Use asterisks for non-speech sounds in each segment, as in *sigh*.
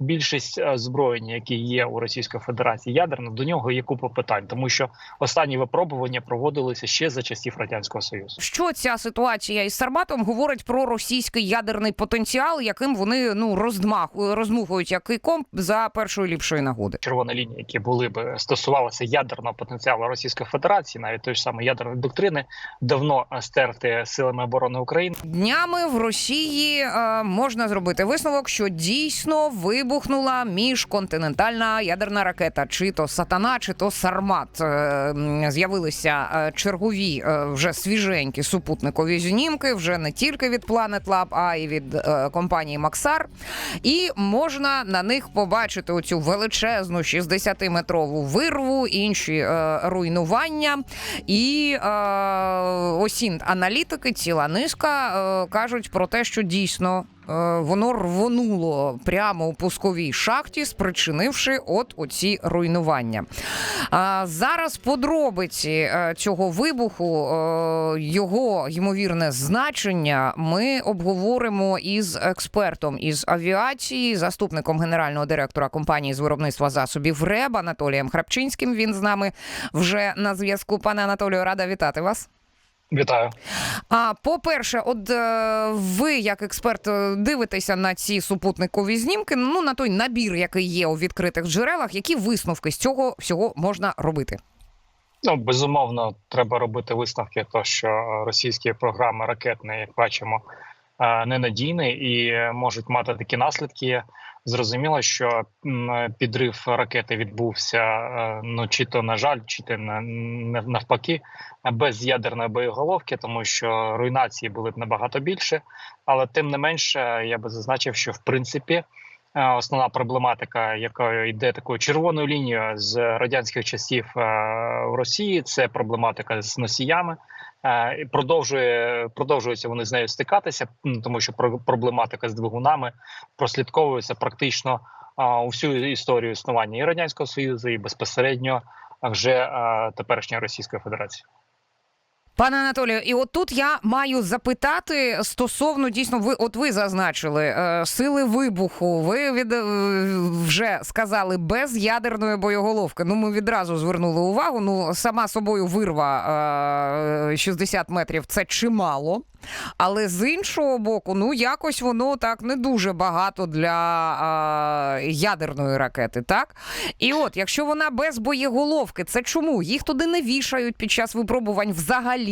більшість е, озброєння, які є у Російської Федерації ядерно, до нього є купа питань, тому що останні випробування проводилися ще за часів радянського союзу. Що ця ситуація із Сарматом говорить про російський ядерний потенціал, яким вони ну роздмах розмухують як кийком за першої ліпшої нагоди? Червоні лінії, які були б стосувалися ядерного потенціалу Російської Федерації, навіть той ж самої ядерної доктрини, давно е, стерти силами оборони України. Днями в Росії е, можна зробити висновок, що дійсно вибухнула міжконтинентальна ядерна ракета, чи то сатана, чи то сармат. Е, З'явилися е, чергові е, вже свіженькі супутникові знімки, вже не тільки від Planet Lab, а й від компанії Maxar. І можна на них побачити оцю величезну 60-метрову вирву, інші руйнування. І осінт аналітики, ціла низка кажуть про те, що дійсно. Е, Воно рвонуло прямо у пусковій шахті, спричинивши от оці руйнування. А зараз подробиці е, цього вибуху, е, його ймовірне значення, ми обговоримо із експертом із авіації, заступником генерального директора компанії з виробництва засобів РЕБ Анатолієм Храпчинським. Він з нами вже на зв'язку. Пане Анатолію, рада вітати вас. Вітаю. А по-перше, от е, ви, як експерт, е, дивитеся на ці супутникові знімки, ну на той набір, який є у відкритих джерелах, які висновки з цього всього можна робити? Ну безумовно, треба робити висновки, то що російські програми ракетні, як бачимо, ненадійні і можуть мати такі наслідки. Зрозуміло, що підрив ракети відбувся е, ну чи то на жаль, чи то на- на- навпаки, без ядерної боєголовки, тому що руйнації були б набагато більше. Але тим не менше, я би зазначив, що в принципі е, основна проблематика, яка йде такою червоною лінією з радянських часів е, в Росії, це проблематика з носіями. Е, Продовжує продовжуються вони з нею стикатися, тому що про- проблематика з двигунами прослідковується практично всю історію існування і радянського союзу, і безпосередньо вже а, теперішньої Російської Федерації. Пане Анатолію, і от тут я маю запитати стосовно дійсно, ви от ви зазначили е, сили вибуху. Ви від е, вже сказали без ядерної боєголовки. Ну, ми відразу звернули увагу. Ну, сама собою вирва е, 60 метрів це чимало. Але з іншого боку, ну якось воно так не дуже багато для е, ядерної ракети, так? І от, якщо вона без боєголовки, це чому? Їх туди не вішають під час випробувань взагалі.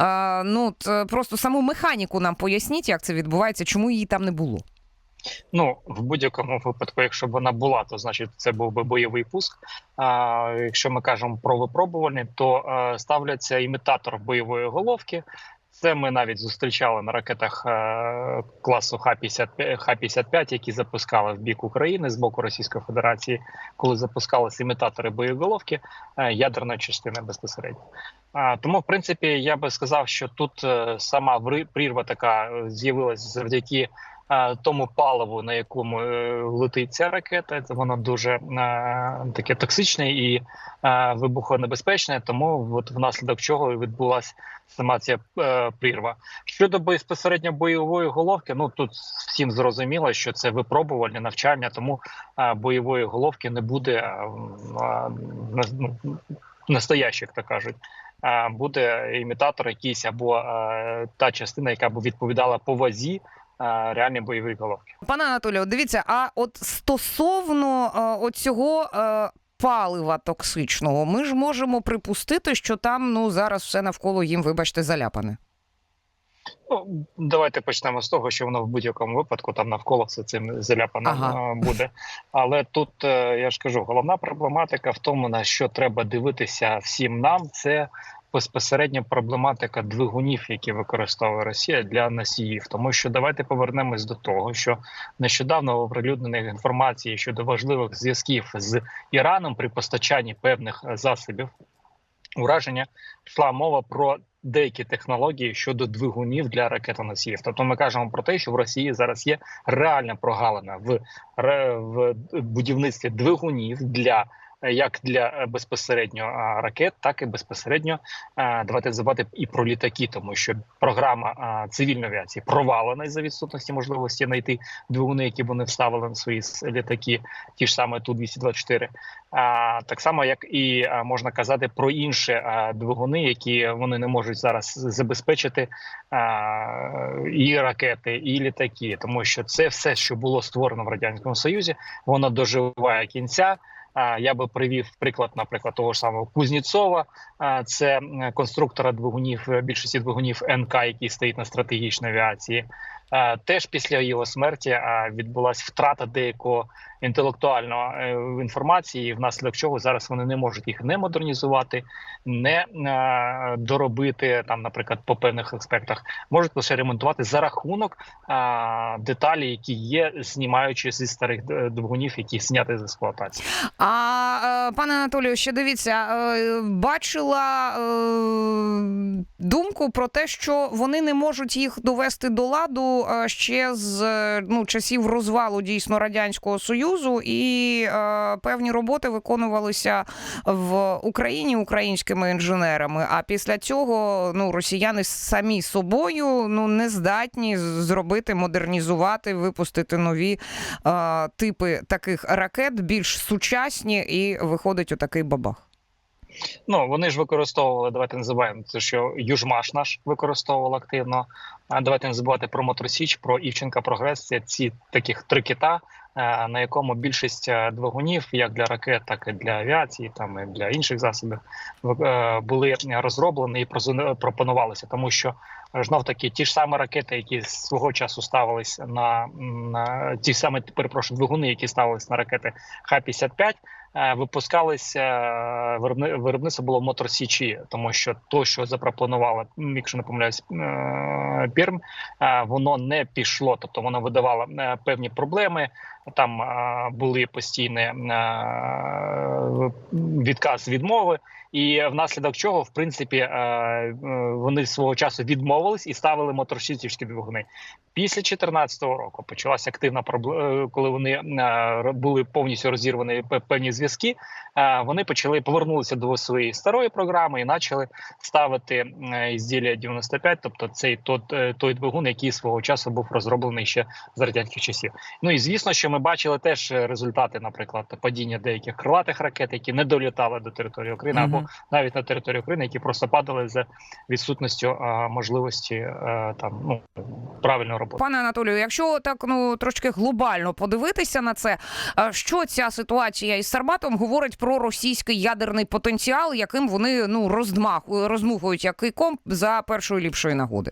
Е, ну, от, е, просто саму механіку нам поясніть, як це відбувається, чому її там не було. Ну в будь-якому випадку, якщо б вона була, то значить це був би бойовий пуск. А якщо ми кажемо про випробування, то е, ставляться імітатор бойової головки. Це ми навіть зустрічали на ракетах е, класу Х-55, Х-55, які запускали в бік України з боку Російської Федерації, коли запускалися імітатори боєголовки е, ядерної частини безпосередньо. Тому, в принципі, я би сказав, що тут е, сама прірва така з'явилася завдяки тому паливу, на якому е, летить ця ракета. Це воно дуже е, таке токсичне і е, вибухонебезпечне. Тому от внаслідок чого відбулася сама ця прірва. Щодо безпосередньо бойової головки, ну тут всім зрозуміло, що це випробувальне навчання, тому бойової головки не буде ну, настоящих, так кажуть. Буде імітатор якийсь або та частина, яка б відповідала по вазі реальної бойової головки. Пане Анатолію, дивіться, а от стосовно е, оцього е, палива токсичного, ми ж можемо припустити, що там ну зараз все навколо їм, вибачте, заляпане. Ну, давайте почнемо з того, що воно в будь-якому випадку там навколо все цим заляпано Ага. е, буде. Але тут я ж кажу, головна проблематика в тому, на що треба дивитися всім нам, це безпосередньо проблематика двигунів, які використовує Росія для носіїв. Тому що давайте повернемось до того, що нещодавно оприлюднених інформації щодо важливих зв'язків з Іраном при постачанні певних засобів ураження йшла мова про деякі технології щодо двигунів для ракетоносіїв. Тобто ми кажемо про те, що в Росії зараз є реальна прогалина в, в будівництві двигунів для як для е, безпосередньо ракет, так і безпосередньо е, давайте забувати і про літаки, тому що програма цивільної авіації провалена за відсутності можливості знайти двигуни, які вони вставили на свої літаки, ті ж саме ту 224 А так само, як і можна казати про інші двигуни, які вони не можуть зараз забезпечити і ракети, і літаки, тому що це все, що було створено в радянському союзі, воно доживає кінця. Я би привів приклад, наприклад, того ж самого Кузніцова, Це конструктора двигунів е, більшості двигунів НК, який стоїть на стратегічній авіації. Е, Теж після його смерті відбулася втрата деякого інтелектуального е, інформації, внаслідок чого зараз вони не можуть їх не модернізувати, не е, доробити там, наприклад, по певних аспектах, можуть лише ремонтувати за рахунок деталі, які є, знімаючи зі старих е, двигунів, які зняти з експлуатації. А е, пане Анатолію, ще дивіться, е, бачила е, думку про те, що вони не можуть їх довести до ладу е, ще з е, ну, часів розвалу дійсно радянського союзу, і е, певні роботи виконувалися в Україні українськими інженерами. А після цього ну росіяни самі собою ну не здатні зробити, модернізувати, випустити нові е, типи таких ракет, більш сучасні, і виходить отакий бабах. Ну вони ж використовували. Давайте не забуваємо, це що Южмаш наш використовував активно. Давайте не забувати про Моторсіч, про Івченка Прогрес. Це ці таких три кита, е, на якому більшість е, двигунів, як для ракет, так і для авіації, там і для інших засобів, е, були розроблені і пропонувалися, тому що знов таки ті ж самі ракети, які свого часу ставились на, на ті самі перепрошую, двигуни, які ставились на ракети Х-55, е, випускалися е, виробництво було Мотор Січі, тому що то, що запропонувала, якщо не помиляюсь, Пірм, е, воно не пішло, тобто воно видавало е, певні проблеми. Там е, були постійні е, відказ відмови, і внаслідок чого, в принципі, е, е, вони свого часу відмовились і ставили моторшістівські двигуни. Після 2014 року почалася активна проблема, коли вони е, були повністю розірвані певні зв'язки. е, Вони почали повернулися до своєї старої програми і почали ставити е, ізділля 95, тобто цей той, той двигун, який свого часу був розроблений ще з радянських часів. Ну і звісно, що ми бачили теж результати, наприклад, падіння деяких крилатих ракет, які не долітали до території України, Мгм. Навіть на території України, які просто падали за відсутністю можливості е, там ну правильної роботи. Пане Анатолію, якщо так ну трошки глобально подивитися на це, що ця ситуація із Сарматом говорить про російський ядерний потенціал, яким вони ну роздмах розмухують як комп за першої ліпшої нагоди?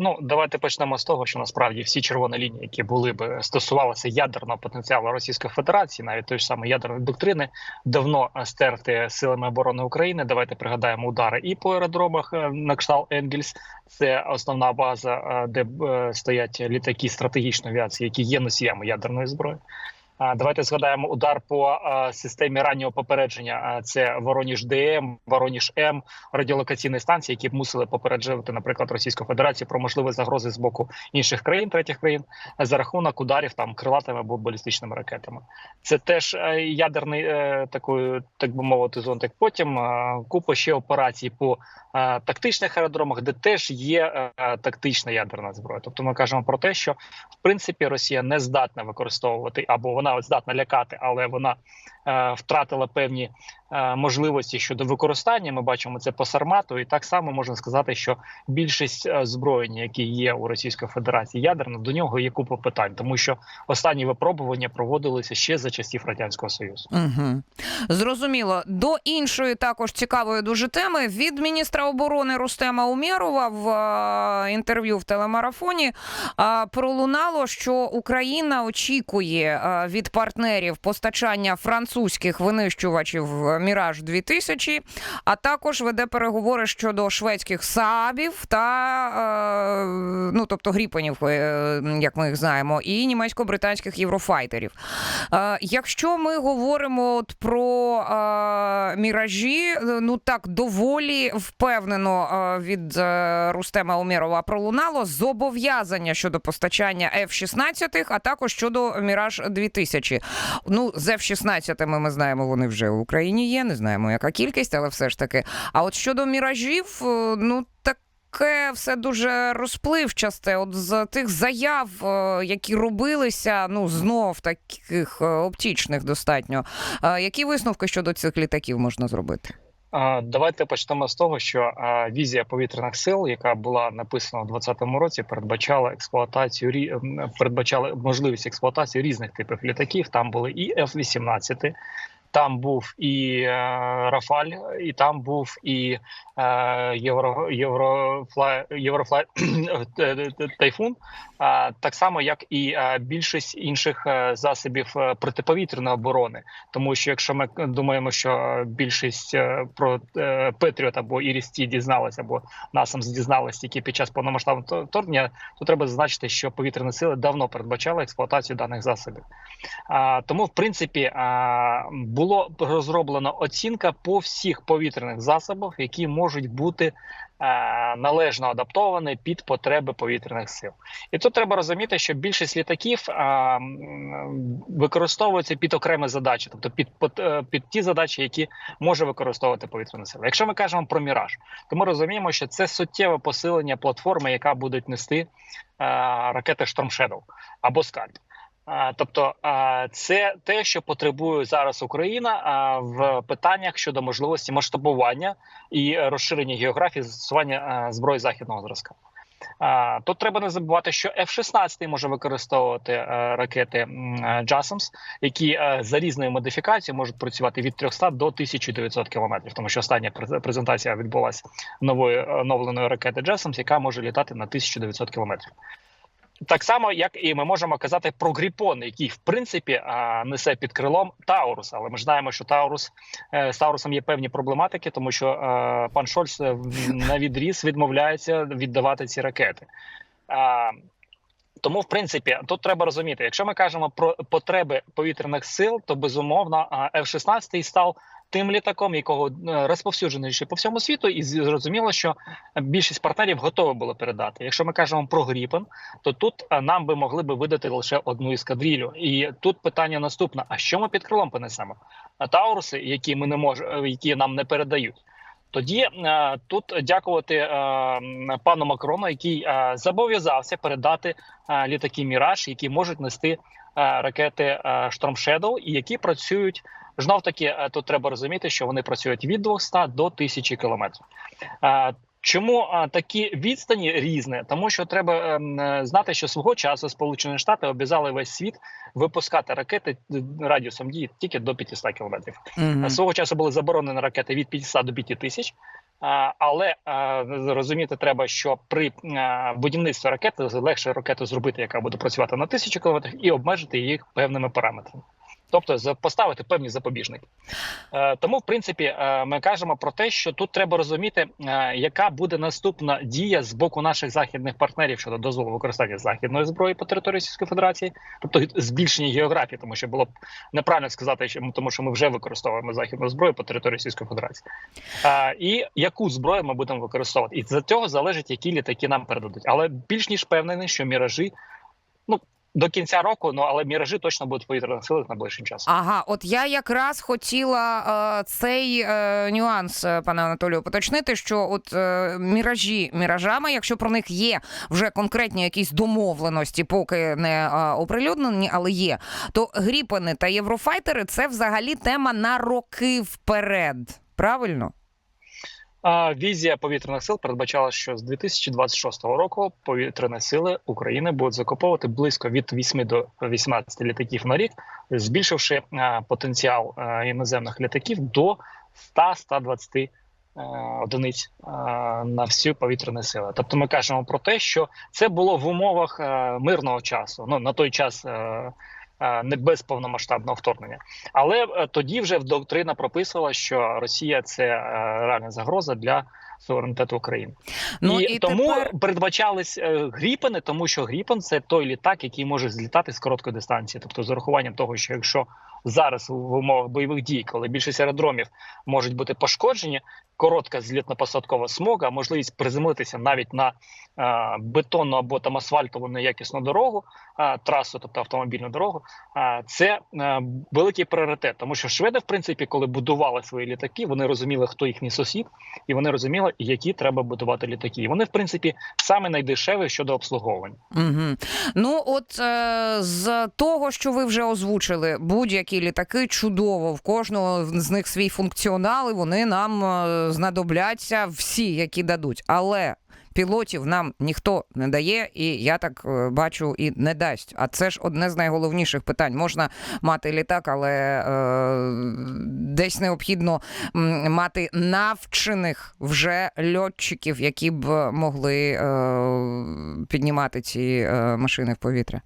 Ну давайте почнемо з того, що насправді всі червоні лінії, які були б стосувалися ядерного потенціалу Російської Федерації, навіть той ж самої ядерної доктрини, давно е, стерти силами оборони України. Давайте пригадаємо удари і по аеродромах е, на кшталт Енгельс. Це основна база, е, де е, стоять літаки стратегічної авіації, які є носіями ядерної зброї. Давайте згадаємо удар по системі раннього попередження. Це Вороніж ДМ, Вороніж М, радіолокаційні станції, які б мусили попереджувати, наприклад, Російську Федерацію про можливі загрози з боку інших країн, третіх країн, за рахунок ударів там крилатими або балістичними ракетами. Це теж е, ядерний е, такою, так би мовити, зонтик. Потім е, купа ще операцій по тактичних аеродромах, де теж є тактична ядерна зброя. Тобто ми кажемо про те, що в принципі Росія не здатна використовувати або вона здатна лякати, але вона е, втратила певні можливості щодо використання. Ми бачимо це по Сармату, і так само можна сказати, що більшість е, зброєння, які є у Російської Федерації ядерно, до нього є купа питань, тому що останні випробування проводилися ще за часів радянського союзу. Угу. Зрозуміло. До іншої також цікавої дуже теми від міністра оборони Рустема Умєрова в е, інтерв'ю в телемарафоні е, пролунало, що Україна очікує е, від партнерів постачання французьких винищувачів Міраж 2000 а також веде переговори щодо шведських сабів та е, ну тобто гріпанів, е, як ми їх знаємо, і німецько-британських єврофайтерів. Е, Якщо ми говоримо от про міражі, ну так доволі впевнено від Рустема Умєрова пролунало зобов'язання щодо постачання F-16, а також щодо Міраж 2000. Ну, з F-16 ми знаємо, вони вже в Україні є. Не знаємо, яка кількість, але все ж таки. А от щодо міражів, е, ну так. Таке все дуже розпливчасте. От з тих заяв, е, які робилися, ну знов таких е, оптічних достатньо. Які висновки щодо цих літаків можна зробити? Давайте почнемо з того, що візія повітряних сил, яка була написана у 2020 році, передбачала експлуатацію передбачала можливість експлуатації різних типів літаків. Там були і F-18, там був і е, Рафаль, і там був і е, Євро, Єврофлай, Єврофлай *clears throat* Тайфун, а, так само як і е, більшість інших е, засобів е, протиповітряної оборони. Тому що якщо ми думаємо, що більшість е, про е, Петріот або Ірісті дізналися, або насам дізналися тільки під час повномасштабного вторгнення, то треба зазначити, що повітряні сили давно передбачали експлуатацію даних засобів. А, тому, в принципі, а, було розроблено оцінка по всіх повітряних засобах, які можуть бути а, належно адаптовані під потреби повітряних сил. І тут треба розуміти, що більшість літаків м, використовуються під окремі задачі, тобто під, е, під ті задачі, які може використовувати повітряна сила. Якщо ми кажемо про міраж, то ми розуміємо, що це суттєве посилення платформи, яка буде нести ракети Shadow або Скальп. Тобто, це те, що потребує зараз Україна в питаннях щодо можливості масштабування і розширення географії застосування зброї західного зразка. Тут треба не забувати, що F-16 може використовувати е, ракети е, які е, за різною модифікацією можуть працювати від 300 до 1900 кілометрів. Тому що остання презентація відбулася нової оновленої ракети JASSMS, яка може літати на 1900 кілометрів. Так само, як і ми можемо казати про Гріпон, який в принципі несе під крилом Таурус. Але ми знаємо, що Таурус е, з Таурусом є певні проблематики, тому що е, пан Шольц е, на відріз відмовляється віддавати ці ракети. Тому, в принципі, тут треба розуміти, якщо ми кажемо про потреби повітряних сил, то безумовно а, F-16 став тим літаком, якого е, розповсюдженіше по всьому світу, і зрозуміло, що більшість партнерів готові було передати. Якщо ми кажемо про Гріпен, то тут нам би могли би видати лише одну ескадрилю. І тут питання наступне: а що ми під крилом понесемо? Тауруси, які ми не можемо, які нам не передають. Тоді е, тут дякувати е, пану Макрону, який е, зобов'язався передати е, літаки Міраж, які можуть нести е, ракети е, Shadow і які працюють знов таки. е, Тут треба розуміти, що вони працюють від 200 до 1000 кілометрів. Е, Чому такі відстані різні? Тому що треба ем, е, знати, що свого часу Сполучені Штати обязали весь світ випускати ракети е, радіусом дії тільки до 500 кілометрів. Мгм. Свого часу були заборонені ракети від 500 до 5 тисяч. Але розуміти треба, що при будівництві ракети легше ракету зробити, яка буде працювати на тисячу кілометрів, і обмежити їх певними параметрами. Тобто поставити певні запобіжники. Е, Тому, в принципі, е, ми кажемо про те, що тут треба розуміти, е, яка буде наступна дія з боку наших західних партнерів щодо дозволу використання західної зброї по території Російської Федерації, тобто збільшення географії, тому що було б неправильно сказати, що тому, що ми вже використовуємо західну зброю по території Російської Федерації. І яку зброю ми будемо використовувати, і за цього залежить, які літаки нам передадуть. Але більш ніж впевнений, що міражі, до кінця року, ну але міражі точно будуть в повітряних силах найближчим часом. Ага, от я якраз хотіла е, цей е, нюанс, е, пане Анатолію, поточнити, що от е, міражі міражами, якщо про них є вже конкретні якісь домовленості, поки не е, оприлюднені, але є, то гріпени та єврофайтери це взагалі тема на роки вперед. Правильно? Візія повітряних сил передбачала, що з 2026 року повітряні сили України будуть закуповувати близько від 8 до 18 літаків на рік, збільшивши потенціал іноземних літаків до 100-120 одиниць на всю повітряні сили. Тобто, ми кажемо про те, що це було в умовах мирного часу. Ну на той час. Е, не без повномасштабного вторгнення. Але е, тоді вже доктрина прописувала, що Росія це е, реальна загроза для суверенітету України. Ну, і, і тому тепер- передбачались гріпени, тому що гріпен це той літак, який може злітати з короткої дистанції. Тобто, з урахуванням того, що якщо зараз в умовах бойових дій, коли більшість аеродромів можуть бути пошкоджені, коротка злітно-посадкова смуга, можливість приземлитися навіть на е, бетонну або там асфальтову неякісну дорогу, е, трасу, тобто автомобільну дорогу, е, це е, великий пріоритет, тому що шведи, в принципі, коли будували свої літаки, вони розуміли, хто їхній сусід, і вони розуміли, які треба будувати літаки. І вони, в принципі, саме найдешеві щодо обслуговування. Угу. Ну, от е, з того, що ви вже озвучили, будь-які літаки чудово, в кожного з них свій функціонал, і вони нам е, знадобляться всі, які дадуть. Але пілотів нам ніхто не дає, і я так е, бачу, і не дасть. А це ж одне з найголовніших питань. Можна мати літак, але е, десь необхідно мати навчених вже льотчиків, які б могли е, піднімати ці е, машини в повітря.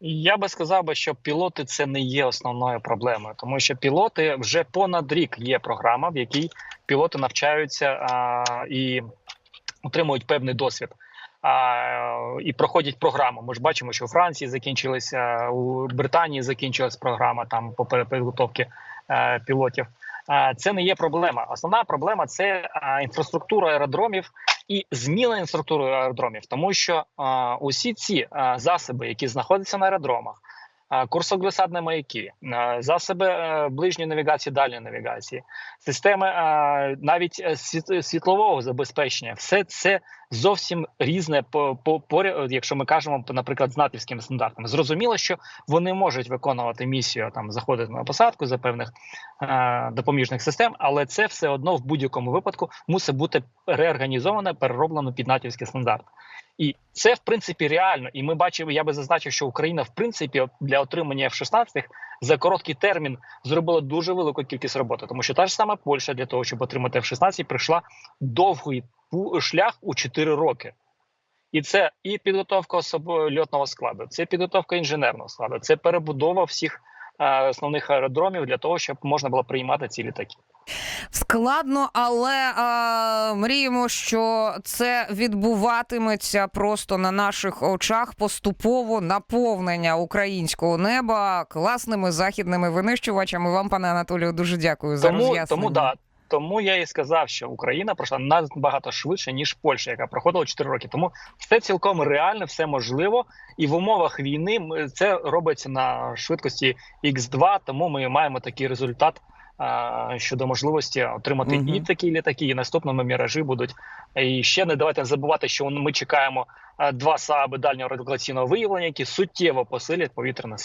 Я би сказав би, що пілоти це не є основною проблемою, тому що пілоти вже понад рік є програма, в якій пілоти навчаються а, і отримують певний досвід. А, і проходять програму. Ми ж бачимо, що у Франції закінчилася, у Британії закінчилась програма там по підготовки е, пілотів. Е, це не є проблема. Основна проблема це інфраструктура аеродромів і зміна інструктури аеродромів, тому що е, усі ці е, засоби, які знаходяться на аеродромах, е, курсоглисадні маяки, е, засоби е, ближньої навігації, дальньої навігації, системи е, навіть е, світлового забезпечення, все це зовсім різне по, по, якщо ми кажемо, наприклад, з натівськими стандартами. Зрозуміло, що вони можуть виконувати місію там заходити на посадку за певних е, допоміжних систем, але це все одно в будь-якому випадку мусить бути реорганізоване, перероблено під натівський стандарт. І це в принципі реально. І ми бачимо, я би зазначив, що Україна в принципі для отримання F-16 за короткий термін зробила дуже велику кількість роботи, тому що та ж сама Польща для того, щоб отримати F-16, прийшла довгий шлях у 4 роки. І це і підготовка особо льотного складу, це підготовка інженерного складу, це перебудова всіх е, основних аеродромів для того, щоб можна було приймати ці літаки. Складно, але а, мріємо, що це відбуватиметься просто на наших очах поступово наповнення українського неба класними західними винищувачами. Вам, пане Анатолію, дуже дякую за Тому, роз'яснення. тому да. Тому я і сказав, що Україна пройшла набагато швидше ніж Польща, яка проходила 4 роки. Тому все цілком реально, все можливо, і в умовах війни це робиться на швидкості X2, Тому ми маємо такий результат щодо можливості отримати угу. і такі літаки, і наступними міражі будуть. І ще не давайте забувати, що ми чекаємо два сааби дальнього радіолокаційного виявлення, які суттєво посилять повітряне.